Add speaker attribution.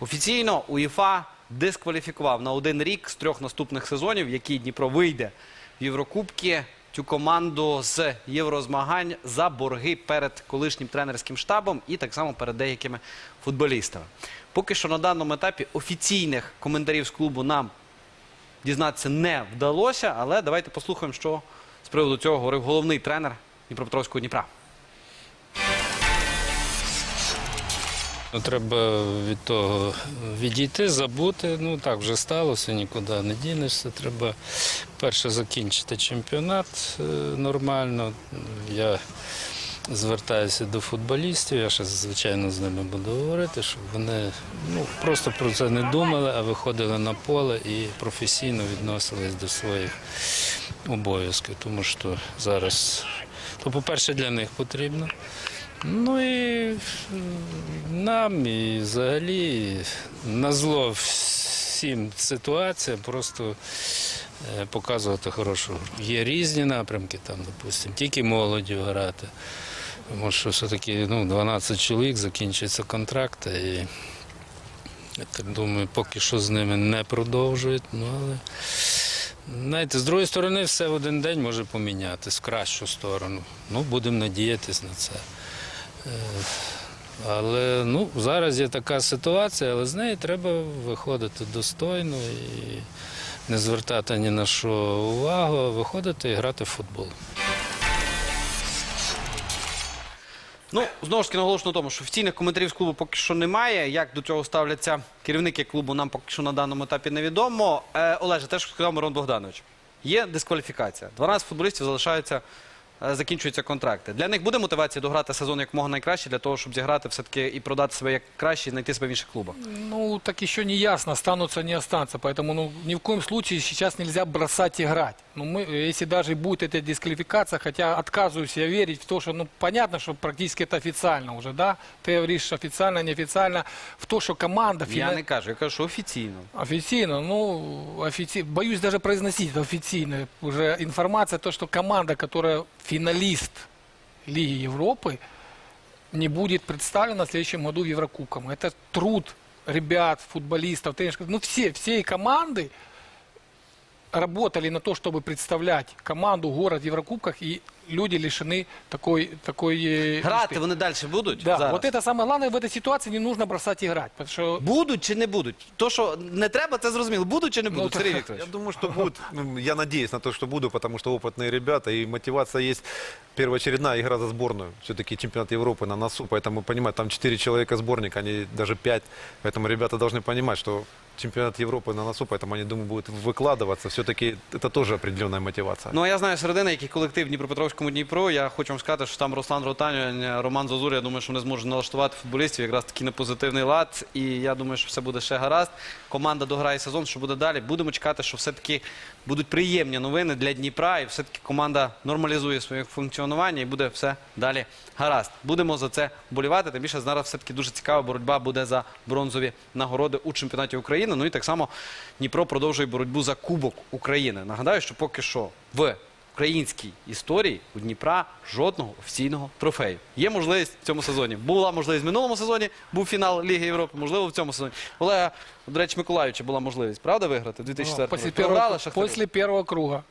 Speaker 1: Офіційно УЄФА дискваліфікував на один рік з трьох наступних сезонів, які Дніпро вийде в Єврокубки, цю команду з єврозмагань за борги перед колишнім тренерським штабом і так само перед деякими футболістами. Поки що на даному етапі офіційних коментарів з клубу нам дізнатися не вдалося, але давайте послухаємо, що з приводу цього говорив головний тренер Дніпропетровського Дніпра.
Speaker 2: Ну, Треба від того відійти, забути. Ну так вже сталося, нікуди не дінешся. Треба перше закінчити чемпіонат е, нормально. Я звертаюся до футболістів. Я ще звичайно з ними буду говорити, щоб вони ну, просто про це не думали, а виходили на поле і професійно відносились до своїх обов'язків. Тому що зараз, то, по-перше, для них потрібно. Ну і нам, і взагалі, на зло всім ситуація, просто е, показувати хорошу. гру. Є різні напрямки, там, допустимо, тільки молоді грати. Тому що все-таки ну, 12 чоловік закінчується контракт, і я так думаю, поки що з ними не продовжують. Ну, але Знаєте, з другої сторони, все в один день може помінятись в кращу сторону. Ну, будемо надіятись на це. Але ну, зараз є така ситуація, але з неї треба виходити достойно і не звертати ні на що увагу, а виходити і грати в футбол.
Speaker 1: Ну, знову ж таки наголошую на тому, що офіційних коментарів з клубу поки що немає. Як до цього ставляться керівники клубу, нам поки що на даному етапі невідомо. Е, Олеже, те, що сказав Мирон Богданович, є дискваліфікація. 12 футболістів залишаються, закінчуються контракти. Для них буде мотивація дограти сезон якомога найкраще, для того, щоб зіграти все-таки і продати себе як краще, і знайти себе в інших клубах.
Speaker 3: Ну, так еще не ясно, останутся, не останутся. Поэтому ну, ни в коем случае сейчас нельзя бросать играть. Ну, мы, если даже будет эта дисквалификация, хотя отказываюсь я верить в то, что, ну, понятно, что практически это официально уже, да? Ты говоришь официально, неофициально, в то, что команда...
Speaker 1: Я
Speaker 3: фина-
Speaker 1: не кажу, я кажу, що офіційно.
Speaker 3: Официально, ну, офици... боюсь даже произносить это официально. Уже информация, то, что команда, которая финалист Лиги Европы, не будет представлена в следующем году Еврокубком. Это труд ребят, футболистов, тренеров. Ну, все, все команды работали на то, чтобы представлять команду, город в Еврокубках, и люди лишены такой... такой э,
Speaker 1: Грати
Speaker 3: успеха.
Speaker 1: вони далі будуть
Speaker 3: Да,
Speaker 1: зараз?
Speaker 3: вот это самое главное в этой ситуации, не нужно бросать играть. Потому что
Speaker 1: Будуть чи не будуть? То, що не треба, це зрозуміло. Будуть чи не будуть,
Speaker 3: то-
Speaker 1: Сергій
Speaker 4: Я
Speaker 1: Вікторович?
Speaker 4: думаю, что будут. Ну, Я надеюсь на то, что буду, потому что опытные ребята и мотивация есть. Первоочередная игра за сборную. Все-таки чемпионат Европы на носу, поэтому понимать, там 4 человека сборник, они даже 5. Поэтому ребята должны понимать, что чемпионат Европы на носу, поэтому они, думаю, будут выкладываться. Все-таки это тоже определенная мотивация.
Speaker 1: Ну, а я знаю середини, який колектив в Дніпропетровському Дніпро. Я хочу вам сказати, що там Руслан Ротанюк, Роман Зозур, я думаю, що вони зможуть налаштувати футболістів якраз таки на позитивний лад. І я думаю, що все буде ще гаразд. Команда дограє сезон, що буде далі. Будемо чекати, що все-таки будуть приємні новини для Дніпра, і все-таки команда нормалізує своє функціонування і буде все далі гаразд. Будемо за це болівати. Тим більше зараз все-таки дуже цікава боротьба буде за бронзові нагороди у чемпіонаті України. Ну і так само Дніпро продовжує боротьбу за Кубок України. Нагадаю, що поки що в українській історії у Дніпра жодного офіційного трофею. Є можливість в цьому сезоні. Була можливість в минулому сезоні, був фінал Ліги Європи, можливо, в цьому сезоні. Олега, до речі, Миколаївича була можливість, правда, виграти в 2004
Speaker 3: после
Speaker 1: році? Після Шахтарю.
Speaker 3: круга.